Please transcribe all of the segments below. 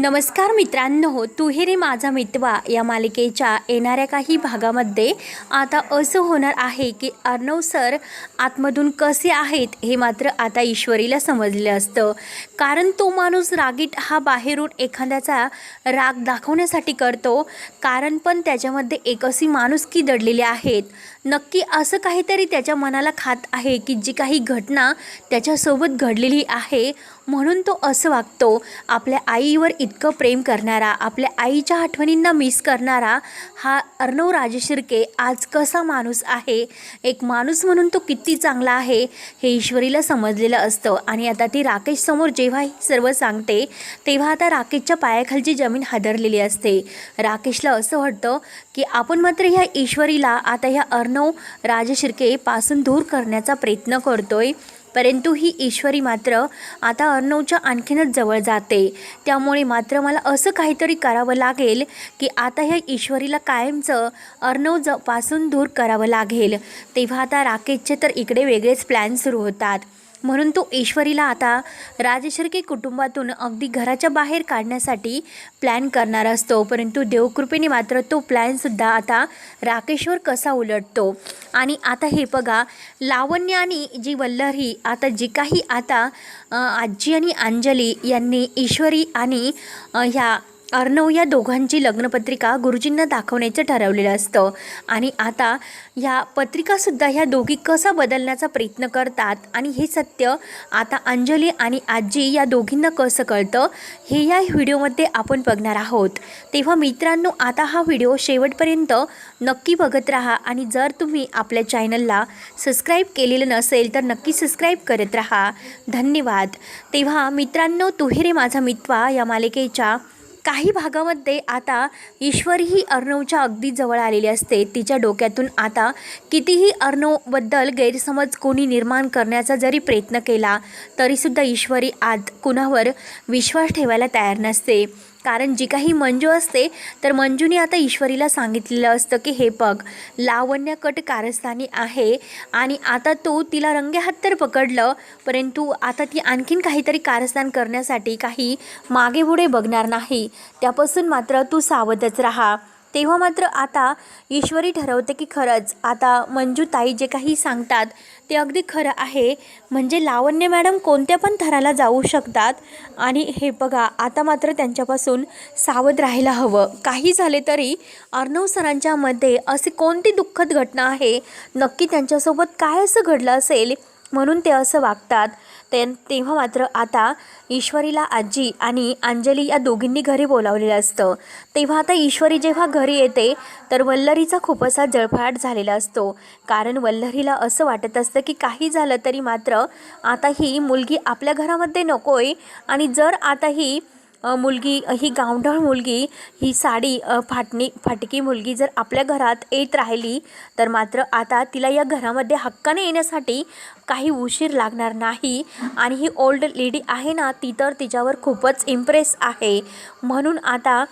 नमस्कार मित्रांनो तुहेरी माझा मितवा. या मालिकेच्या येणाऱ्या काही भागामध्ये आता असं होणार आहे की अर्णव सर आतमधून कसे आहेत हे मात्र आता ईश्वरीला समजलं असतं. कारण तो माणूस रागीट हा बाहेरून एखाद्याचा राग दाखवण्यासाठी करतो. कारण पण त्याच्यामध्ये एक अशी माणुसकी दडलेली आहेत. नक्की असं काहीतरी त्याच्या मनाला खात आहे की जी काही घटना त्याच्यासोबत घडलेली आहे. म्हणून तो असं वागतो आपल्या आईवर इतकं प्रेम करणारा आपल्या आईच्या आठवणींना मिस करणारा हा अर्णव राजशिर्के आज कसा माणूस आहे? एक माणूस म्हणून तो किती चांगला आहे हे ईश्वरीला समजलेलं असतं. आणि आता ती राकेशसमोर जेव्हा ही सर्व सांगते तेव्हा आता राकेशच्या पायाखालची जमीन हादरलेली असते. राकेशला असं वाटतं की आपण मात्र ह्या ईश्वरीला आता ह्या अर्णव राजशिर्के पासून दूर करण्याचा प्रयत्न करतोय. परंतु ही ईश्वरी मात्र आता अर्णवच्या आणखीनच जवळ जाते. त्यामुळे मात्र मला असं काहीतरी करावं लागेल की आता ह्या ईश्वरीला कायमचं अर्णव ज पासून दूर करावं लागेल. तेव्हा आता राकेशचे तर इकडे वेगळेच प्लॅन सुरू होतात. म्हणून तो ईश्वरीला आता राजशिर्के कुटुंबातून अगदी घराच्या बाहेर काढण्यासाठी प्लॅन करणार असतो. परंतु देवकृपेने मात्र तो प्लॅनसुद्धा आता राकेशवर कसा उलटतो? आणि आता हे बघा लावण्य आणि जी वल्लरी आता जी काही आता आजी आणि अंजली यांनी ईश्वरी आणि ह्या अर्णव या दोघांची लग्नपत्रिका गुरुजींना दाखवण्याचं ठरवलेलं असतं. आणि आता ह्या पत्रिकासुद्धा ह्या दोघी कसा बदलण्याचा प्रयत्न करतात आणि हे सत्य आता अंजली आणि आजी या दोघींना कसं कळतं हे या व्हिडिओमध्ये आपण बघणार आहोत. तेव्हा मित्रांनो आता हा व्हिडिओ शेवटपर्यंत नक्की बघत राहा आणि जर तुम्ही आपल्या चॅनलला सबस्क्राईब केलेलं नसेल तर नक्की सबस्क्राईब करत राहा. धन्यवाद. तेव्हा मित्रांनो तुहेरे माझा मित्वा या मालिकेच्या काही भागामध्ये आता ईश्वरी ही अर्णवच्या अगदी जवळ आलेली असते. तिच्या डोक्यातून आता कितीही अर्णवबद्दल गैरसमज कोणी निर्माण करण्याचा जरी प्रयत्न केला तरीसुद्धा ईश्वरी आत कुणावर विश्वास ठेवायला तयार नसते. कारण जी काही मंजू असते तर मंजूने आता ईश्वरीला सांगितलेलं असतं की हे बघ लावण्य कट कारस्थानी आहे आणि आता तो तिला रंगेहात तर पकडलं परंतु आता ती आणखीन काहीतरी कारस्थान करण्यासाठी काही मागे पुढे बघणार नाही. त्यापासून मात्र तू सावधच राहा. तेव्हा मात्र आता ईश्वरी ठरवते की खरंच आता मंजू ताई जे काही सांगतात ते अगदी खरं आहे. म्हणजे लावण्य मॅडम कोणत्या पण थराला जाऊ शकतात. आणि हे बघा आता मात्र त्यांच्यापासून सावध राहायला हवं. काही झाले तरी अर्णव सरांच्यामध्ये अशी कोणती दुःखद घटना आहे? नक्की त्यांच्यासोबत काय असं घडलं असेल? म्हणून ते असं वागतात. ते तेव्हा मात्र आता ईश्वरीला आजी आणि अंजली या दोघींनी घरी बोलावलेलं असतं. तेव्हा आता ईश्वरी जेव्हा घरी येते तर वल्लरीचा खूप असा जळफळाट झालेला असतो. कारण वल्लरीला असं वाटत असतं की काही झालं तरी मात्र आता ही मुलगी आपल्या घरामध्ये नकोय आणि जर आता ही मुलगी ही गावढळ मुलगी ही साडी फाटणी फाटकी मुलगी जर आपल्या घरात येत राहिली तर मात्र आता तिला या घरामध्ये हक्काने येण्यासाठी काही उशीर लागणार नाही. आणि ही ओल्ड लेडी आहे ना ती तर तिच्यावर खूपच इम्प्रेस आहे. म्हणून आता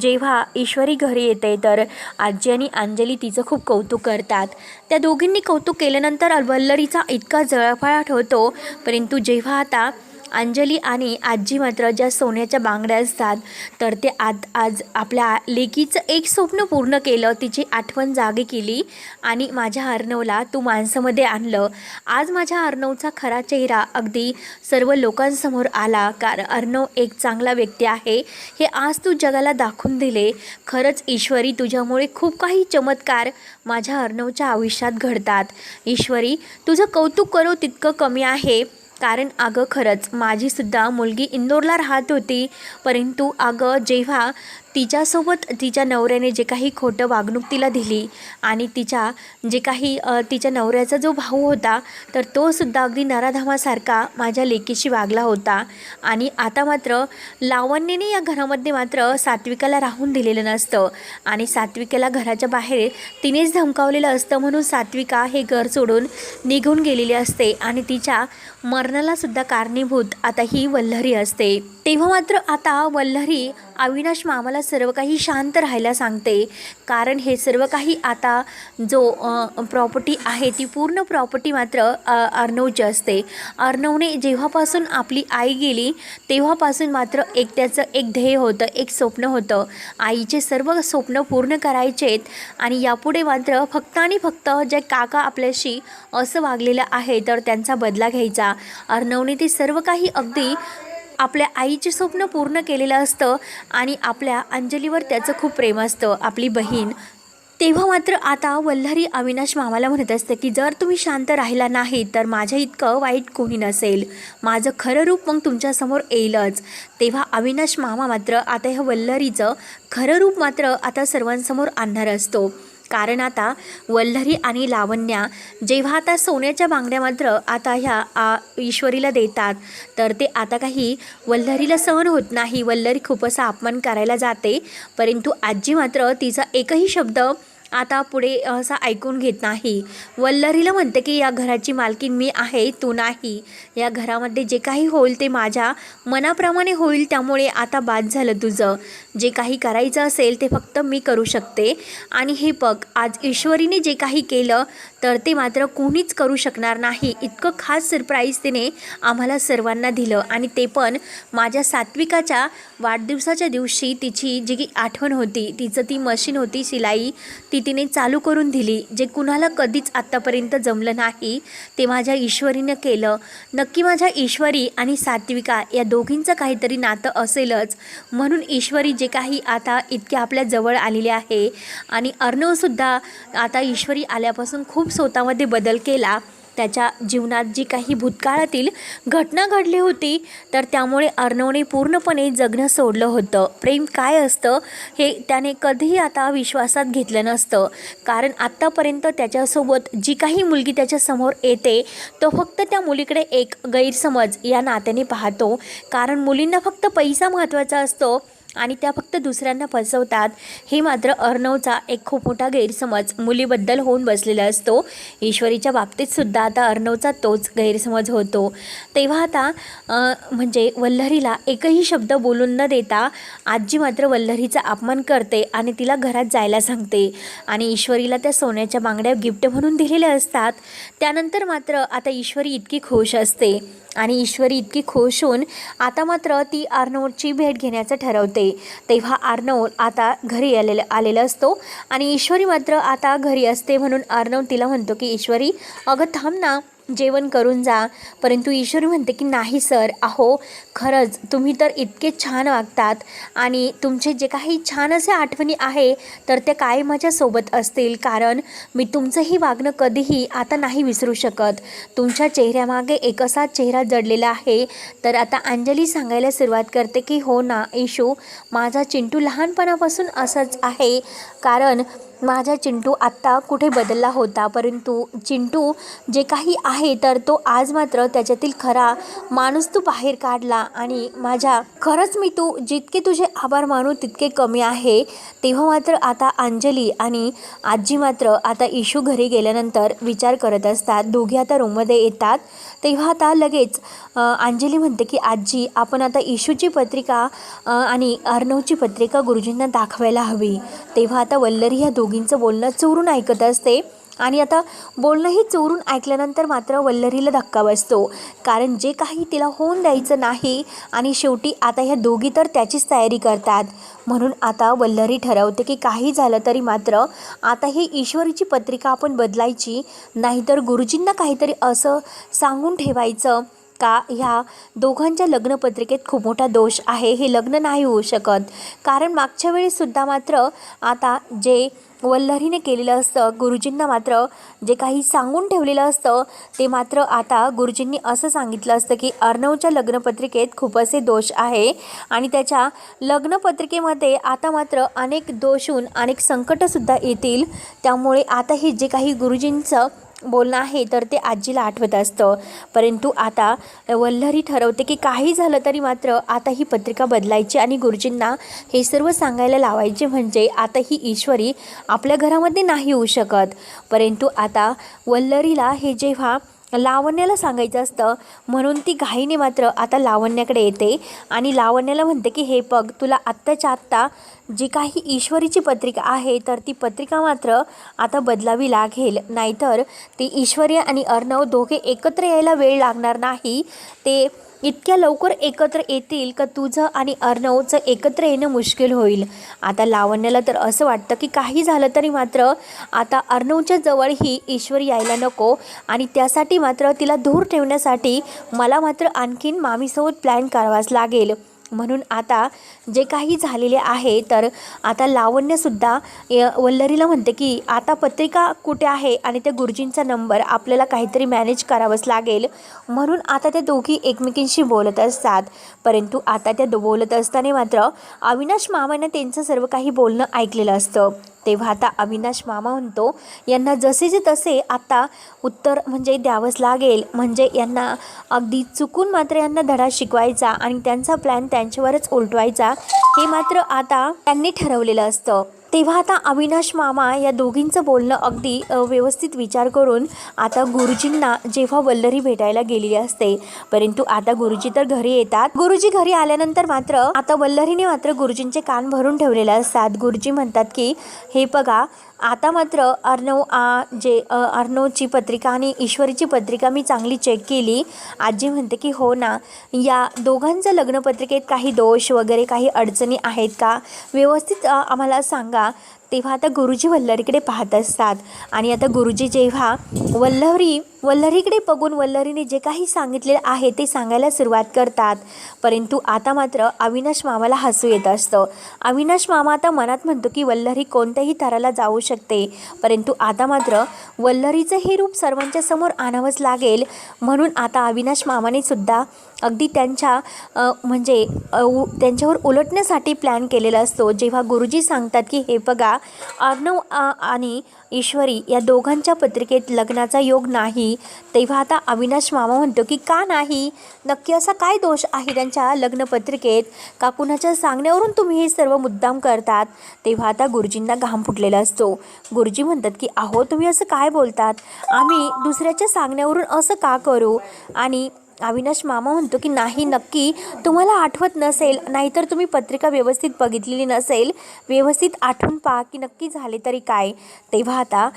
जेव्हा ईश्वरी घरी येते तर आजी आणि अंजली तिचं खूप कौतुक करतात. त्या दोघींनी कौतुक केल्यानंतर वल्लरीचा इतका जळफळाट होतो. परंतु जेव्हा आता अंजली आणि आजी मात्र ज्या सोन्याच्या बांगड्या असतात तर ते आत आज आपल्या लेकीचं एक स्वप्न पूर्ण केलं तिची आठवण जागी केली आणि माझ्या अर्णवला तू माणसामध्ये आणलं. आज माझ्या अर्णवचा खरा चेहरा अगदी सर्व लोकांसमोर आला कारण अर्णव एक चांगला व्यक्ती आहे. हे आज तू जगाला दाखवून दिले. खरंच ईश्वरी तुझ्यामुळे खूप काही चमत्कार माझ्या अर्णवच्या आयुष्यात घडतात. ईश्वरी तुझं कौतुक करो तितकं कमी आहे. कारण अगं खरंच माझीसुद्धा मुलगी इंदोरला राहत होती. परंतु अगं जेव्हा तिच्यासोबत तिच्या नवऱ्याने जे काही खोटं वागणूक तिला दिली आणि तिच्या जे काही तिच्या नवऱ्याचा जो भाऊ होता तर तो सुद्धा अगदी नराधामासारखा माझ्या लेकीशी वागला होता. आणि आता मात्र लावण्याने या घरामध्ये मात्र सात्विकाला राहून दिलेलं नसतं. आणि सात्विकाला घराच्या बाहेर तिनेच धमकावलेलं असतं म्हणून सात्विका हे घर सोडून निघून गेलेली असते आणि तिच्या मरणालासुद्धा कारणीभूत आता ही वल्लरी असते. तेव्हा मात्र आता वल्लरी अविनाश मामाला सर्व काही शांत राहायला सांगते. कारण हे सर्व काही आता जो प्रॉपर्टी आहे ती पूर्ण प्रॉपर्टी मात्र अर्णवची असते. अर्णवने जेव्हापासून आपली आई गेली तेव्हापासून मात्र एक त्याचं एक ध्येय होतं एक स्वप्न होतं. आईचे सर्व स्वप्न पूर्ण करायचेत आणि यापुढे मात्र फक्त आणि फक्त जे काका आपल्याशी असं वागलेलं आहे तर त्यांचा बदला घ्यायचा. अर्णवने ते सर्व काही अगदी आपल्या आईचे स्वप्न पूर्ण केलेलं असतं आणि आपल्या अंजलीवर त्याचं खूप प्रेम असतं. आपली बहीण. तेव्हा मात्र आता वल्हारी अविनाश मामाला म्हणत असतं की जर तुम्ही शांत राहिला नाही तर माझ्या इतकं वाईट कोणी नसेल. माझं खरं रूप मग तुमच्यासमोर येईलच. तेव्हा अविनाश मामा मात्र आता ह्या वल्हारीचं खरं रूप मात्र आता सर्वांसमोर आणणार असतो. कारण आता वल्लरी आणि लावण्या जेव्हा आता सोन्याच्या बांगड्या मात्र आता ह्या आ, ईश्वरीला देतात तर ते आता काही वल्लरीला सहन होत नाही. वल्लरी खूप असा अपमान करायला जाते परंतु आजी मात्र तिचा एकही शब्द आता पुढे असं ऐकून घेत नाही. वल्लरीला म्हणते की या घराची मालकीन मी आहे तू नाही. या घरामध्ये जे काही होईल ते माझ्या मनाप्रमाणे होईल त्यामुळे आता बाद झालं तुझं. जे काही करायचं असेल ते फक्त मी करू शकते. आणि हे बघ आज ईश्वरीने जे काही केलं तर ते मात्र कोणीच करू शकणार नाही. इतकं खास सरप्राईज तिने आम्हाला सर्वांना दिलं. आणि ते पण माझ्या सात्विकाच्या वाढदिवसाच्या दिवशी तिची जी की आठवण होती तिचं ती मशीन होती शिलाई ती तिने चालू करून दिली जे कुणाला कधीच आत्तापर्यंत जमलं नाही ते माझ्या ईश्वरीनं केलं. नक्की माझ्या ईश्वरी आणि सात्विका या दोघींचं काहीतरी नातं असेलच. म्हणून ईश्वरी जे काही आता इतके आपल्या जवळ आलेले आहे आणि अर्णवसुद्धा आता ईश्वरी आल्यापासून खूप स्वतःमध्ये बदल केला. त्याच्या जीवनात जी काही भूतकाळातील घटना घडली होती तर त्यामुळे अर्णवने पूर्णपणे जगणं सोडलं होतं. प्रेम काय असतं हे त्याने कधीही आता विश्वासात घेतलं नसतं. कारण आत्तापर्यंत त्याच्यासोबत जी काही मुलगी त्याच्यासमोर येते तो फक्त त्या मुलीकडे एक गैरसमज या नात्याने पाहतो. कारण मुलींना फक्त पैसा महत्त्वाचा असतो आणि त्या फक्त दुसऱ्यांना फसवतात. हे मात्र अर्णवचा एक खूप मोठा गैरसमज मुलीबद्दल होऊन बसलेला असतो. ईश्वरीच्या बाबतीत सुद्धा आता अर्णवचा तोच गैरसमज होतो. तेव्हा आता म्हणजे वल्लरीला एकही शब्द बोलून न देता आजी मात्र वल्लरीचा अपमान करते आणि तिला घरात जायला सांगते. आणि ईश्वरीला त्या सोन्याच्या बांगड्या गिफ्ट म्हणून दिलेल्या असतात. त्यानंतर मात्र आता ईश्वरी इतकी खुश असते. आणि ईश्वरी इतकी खुश होऊन आता मात्र ती अर्णवची भेट घेण्याचं ठरवते. तेव्हा अर्णव आता घरी आलेला आलेला असतो आणि ईश्वरी मात्र आता घरी असते म्हणून अर्णव तिला म्हणतो की ईश्वरी अगं थांब ना जेवण करून जा. परंतु ईश्वरी म्हणते की नाही सर. अहो खरंच तुम्ही तर इतके छान वागतात आणि तुमचे जे काही छान असे आठवणी आहे तर त्या काय माझ्यासोबत असतील. कारण मी तुमचंही वागणं कधीही आता नाही विसरू शकत. तुमच्या चेहऱ्यामागे एक असा चेहरा जडलेला आहे. तर आता अंजली सांगायला सुरुवात करते की हो ना इशू माझा चिंटू लहानपणापासून असंच आहे. कारण माझा चिंटू आत्ता कुठे बदलला होता? परंतु चिंटू जे काही आहे तर तो आज मात्र त्याच्यातील खरा माणूस तू बाहेर काढला आणि माझ्या खरंच मी तू जितके तुझे आभार मानू तितके कमी आहे. तेव्हा मात्र आता अंजली आणि आजी मात्र आता इशू घरी गेल्यानंतर विचार करत असतात. दोघे आता रूममध्ये येतात. तेव्हा आता लगेच अंजली म्हणते की आजी आपण आता इशूची पत्रिका आणि अर्णवची पत्रिका गुरुजींना दाखवायला हवी. तेव्हा आता वल्लरी ह्या दोघी दोघींचं बोलणं चोरून ऐकत असते. आणि आता बोलणंही चोरून ऐकल्यानंतर मात्र वल्लरीला धक्का बसतो. कारण जे काही तिला होऊन द्यायचं नाही आणि शेवटी आता ह्या दोघी तर त्याचीच तयारी करतात. म्हणून आता वल्लरी ठरवते की काही झालं तरी मात्र आता ही ईश्वरीची पत्रिका आपण बदलायची. नाहीतर गुरुजींना काहीतरी असं सांगून ठेवायचं का? ह्या दोघांच्या लग्नपत्रिकेत खूप मोठा दोष आहे. हे लग्न नाही होऊ शकत. कारण मागच्या वेळेससुद्धा मात्र आता जे वल्लरीने केलेलं असतं. गुरुजींना मात्र जे काही सांगून ठेवलेलं असतं ते मात्र आता गुरुजींनी असं सांगितलं असतं की अर्णवच्या लग्नपत्रिकेत खूप असे दोष आहे आणि त्याच्या लग्नपत्रिकेमध्ये आता मात्र अनेक दोषून अनेक संकटंसुद्धा येतील. त्यामुळे आता हे जे काही गुरुजींचं बोलणं आहे तर ते आजीला आठवत असतं. परंतु आता वल्लरी ठरवते की काही झालं तरी मात्र आता ही पत्रिका बदलायची आणि गुरुजींना हे सर्व सांगायला लावायचे म्हणजे आता ही ईश्वरी आपल्या घरामध्ये नाही येऊ शकत. परंतु आता वल्लरीला हे जेव्हा लावण्याला सांगायचं असतं. म्हणून ती घाईने मात्र आता लावण्याकडे येते. आणि लावण्याला म्हणते की हे बघ तुला आत्ताच्या आत्ता जी काही ईश्वरीची पत्रिका आहे तर ती पत्रिका मात्र आता बदलावी लागेल. नाहीतर ती ईश्वरी आणि अर्णव दोघे एकत्र यायला वेळ लागणार नाही. ते इतक्या लवकर एकत्र येतील का तुझं आणि अर्णवचं एकत्र येणं मुश्किल होईल? आता लावण्याला तर असं वाटतं की काही झालं तरी मात्र आता अर्णवच्या जवळ ही यायला नको आणि त्यासाठी मात्र तिला दूर ठेवण्यासाठी मला मात्र आणखीन मामीसोबत प्लॅन करावाच लागेल. म्हणून आता जे काही झालेले आहे तर आता लावण्यसुद्धा य- वल्लरीला म्हणते की आता पत्रिका कुठे आहे आणि त्या गुरुजींचा नंबर आपल्याला काहीतरी मॅनेज करावंच लागेल. म्हणून आता त्या दोघी एकमेकींशी बोलत असतात. परंतु आता त्या बोलत असताना मात्र अविनाश मामाने त्यांचं सर्व काही बोलणं ऐकलेलं असतं. तेव्हा आता अविनाश मामा म्हणतो यांना जसेचे तसे आता उत्तर म्हणजे द्यावंच लागेल. म्हणजे यांना अगदी चुकून मात्र यांना धडा शिकवायचा आणि त्यांचा प्लॅन त्यांच्यावरच उलटवायचा. हे मात्र आता त्यांनी ठरवलेलं असतं. तेव्हा आता अविनाश मामा या दोघींचं बोलणं अगदी व्यवस्थित विचार करून आता गुरुजींना जेव्हा वल्लरी भेटायला गेलेली असते परंतु आता गुरुजी तर घरी येतात. गुरुजी घरी आल्यानंतर मात्र आता वल्लरीने मात्र गुरुजींचे कान भरून ठेवलेले असतात. गुरुजी म्हणतात की हे बघा आता मात्र अर्णव आ, जे अर्नोची अर्णवची पत्रिका आणि ईश्वरीची पत्रिका मी चांगली चेक केली. आजी म्हणते की हो ना या दोघांचं लग्नपत्रिकेत काही दोष वगैरे काही अडचणी आहेत का? व्यवस्थित आम्हाला सांगा. तेव्हा आता गुरुजी वल्लरीकडे पाहत असतात. आणि आता गुरुजी जेव्हा वल्लरी वल्लरीकडे बघून वल्लरीने जे काही सांगितलेलं आहे ते सांगायला सुरुवात करतात. परंतु आता मात्र अविनाश मामाला हसू येत असतं. अविनाश मामा आता मनात म्हणतो की वल्लरी कोणत्याही थराला जाऊ शकते. परंतु आता मात्र वल्लरीचं हे रूप सर्वांच्या समोर आणावंच लागेल. म्हणून आता अविनाश मामाने सुद्धा अगदी त्यांच्या म्हणजे उ- त्यांच्यावर उलटण्यासाठी प्लॅन केलेला असतो. जेव्हा गुरुजी सांगतात की हे बघा अर्णव आणि ईश्वरी या दोघांच्या पत्रिकेत लग्नाचा योग नाही. तेव्हा आता अविनाश मामा म्हणतो की का नाही? नक्की असा काय दोष आहे त्यांच्या लग्नपत्रिकेत का कुणाच्या सांगण्यावरून तुम्ही हे सर्व मुद्दाम करतात? तेव्हा आता गुरुजींना घाम फुटलेला असतो. गुरुजी म्हणतात की अहो तुम्ही असं काय बोलतात? आम्ही दुसऱ्याच्या सांगण्यावरून असं का करू? आणि अविनाश मामा म्हणतो की नाही नक्की. तुम्हाला आठवत नसेल नाहीतर तुम्ही पत्रिका व्यवस्थित बघितलेली नसेल व्यवस्थित आठवून पहा की नक्की झाले तरी काय. तेव्हा आता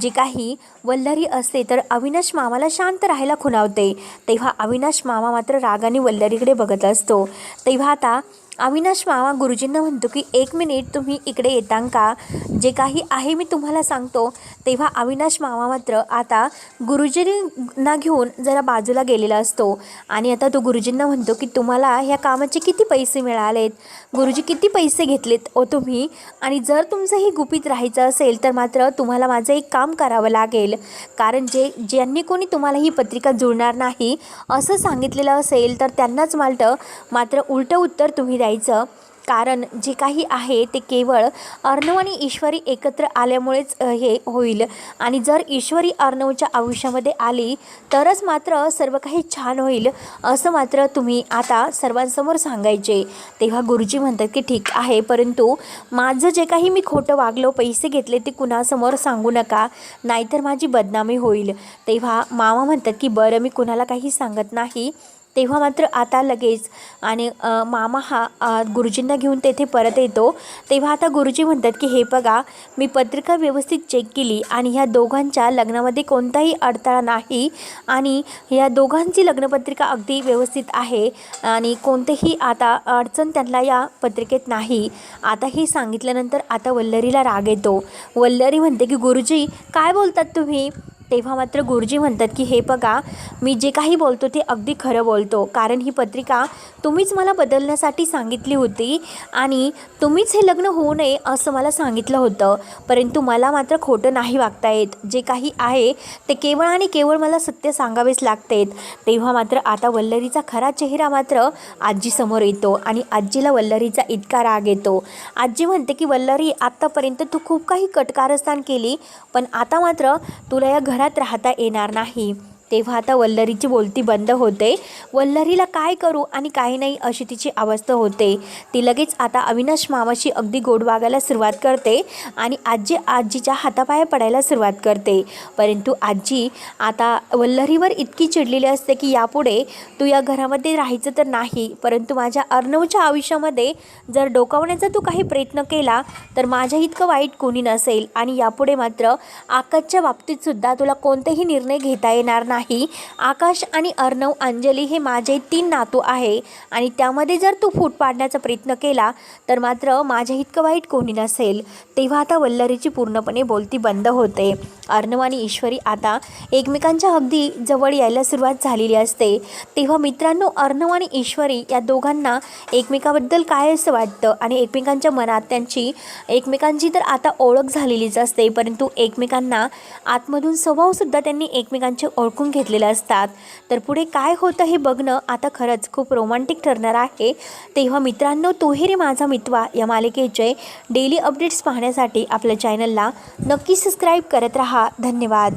जे काही वल्लरी असते तर अविनाश मामाला शांत राहायला खुणावते. तेव्हा अविनाश मामा मात्र रागाने वल्लरीकडे बघत असतो. तेव्हा आता अविनाश मामा गुरुजींना म्हणतो की एक मिनिट तुम्ही इकडे येतां का? जे काही आहे मी तुम्हाला सांगतो. तेव्हा अविनाश मामा मात्र आता गुरुजींना घेऊन जरा बाजूला गेलेला असतो. आणि आता तो गुरुजींना म्हणतो की तुम्हाला ह्या कामाचे किती पैसे मिळालेत? गुरुजी किती पैसे घेतलेत ओ तुम्ही? आणि जर तुमचं हे गुपित राहायचं असेल तर मात्र तुम्हाला माझं एक काम करावं लागेल. कारण जे ज्यांनी कोणी तुम्हाला ही पत्रिका जुळणार नाही असं सांगितलेलं असेल तर त्यांनाच मालटं. मात्र उलटं उत्तर तुम्ही द्यायचं कारण जे काही आहे ते केवळ अर्णव आणि ईश्वरी एकत्र आल्यामुळेच हे होईल. आणि जर ईश्वरी अर्णवच्या आयुष्यामध्ये आली तरच मात्र सर्व काही छान होईल असं मात्र तुम्ही आता सर्वांसमोर सांगायचे. तेव्हा गुरुजी म्हणतात की ठीक आहे परंतु माझं जे काही मी खोटं वागलो पैसे घेतले ते कुणासमोर सांगू नका. नाहीतर माझी बदनामी होईल. तेव्हा मामा म्हणतात की बरं मी कुणाला काही सांगत नाही. तेव्हा मात्र आता लगेच आणि मामा हा गुरुजींना घेऊन तेथे परत येतो. तेव्हा आता गुरुजी म्हणतात की हे बघा मी पत्रिका व्यवस्थित चेक केली आणि ह्या दोघांच्या लग्नामध्ये कोणताही अडथळा नाही आणि ह्या दोघांची लग्नपत्रिका अगदी व्यवस्थित आहे आणि कोणतेही आता अडचण त्यांना या पत्रिकेत नाही. आता हे सांगितल्यानंतर आता वल्लरीला राग येतो. वल्लरी म्हणते की गुरुजी काय बोलतात तुम्ही? तेव्हा मात्र गुरुजी म्हणतात की हे बघा मी जे काही बोलतो ते अगदी खरं बोलतो. कारण ही पत्रिका तुम्हीच मला बदलण्यासाठी सांगितली होती आणि तुम्हीच हे लग्न होऊ नये असं मला सांगितलं होतं. परंतु मला मात्र खोटं नाही वागता येत. जे काही आहे ते केवळ आणि केवळ मला सत्य सांगावेच लागतेत. तेव्हा मात्र आता वल्लरीचा खरा चेहरा मात्र आजीसमोर येतो आणि आजीला वल्लरीचा इतका राग येतो. आजी म्हणते की वल्लरी आत्तापर्यंत तू खूप काही कटकारस्थान केली पण आता मात्र तुला या घरात राहता येणार नाही. तेव्हा आता वल्लरीची बोलती बंद होते. वल्लरीला काय करू आणि काय नाही अशी तिची अवस्था होते. ती लगेच आता अविनाश मामाशी अगदी गोड वागायला सुरुवात करते आणि आजी आजीच्या हातापाया पडायला सुरुवात करते. परंतु आजी आता वल्लरीवर इतकी चिडलेली असते की यापुढे तू या घरामध्ये राहायचं तर नाही परंतु माझ्या अर्णवच्या आयुष्यामध्ये जर डोकावण्याचा तू काही प्रयत्न केला तर माझ्या इतकं वाईट कोणी नसेल आणि यापुढे मात्र आकाशच्या बाबतीतसुद्धा तुला कोणतेही निर्णय घेता येणार नाही आकाश आणि अर्णव अंजली हे माझे तीन नातू आहे आणि त्यामध्ये जर तू फूट पाडण्याचा प्रयत्न केला तर मात्र माझ्या इतकं वाईट कोणी नसेल. तेव्हा आता वल्लरीची पूर्णपणे बोलती बंद होते. अर्णव आणि ईश्वरी आता एकमेकांच्या अगदी जवळ यायला सुरुवात झालेली असते. तेव्हा मित्रांनो अर्णव आणि ईश्वरी या दोघांना एकमेकाबद्दल काय असं वाटतं? आणि एकमेकांच्या मनात त्यांची एकमेकांची तर आता ओळख झालेलीच असते परंतु एकमेकांना आतमधून स्वभावसुद्धा त्यांनी एकमेकांचे ओळखून घेतलेले असतात. तर पुढे काय होतं हे बघणं आता खरंच खूप रोमांटिक ठरणार आहे. तेव्हा मित्रांनो तोही रे माझा मितवा. या मालिकेचे डेली अपडेट्स पाहण्यासाठी आपल्या चॅनलला नक्की सबस्क्राईब करत राहा. धन्यवाद.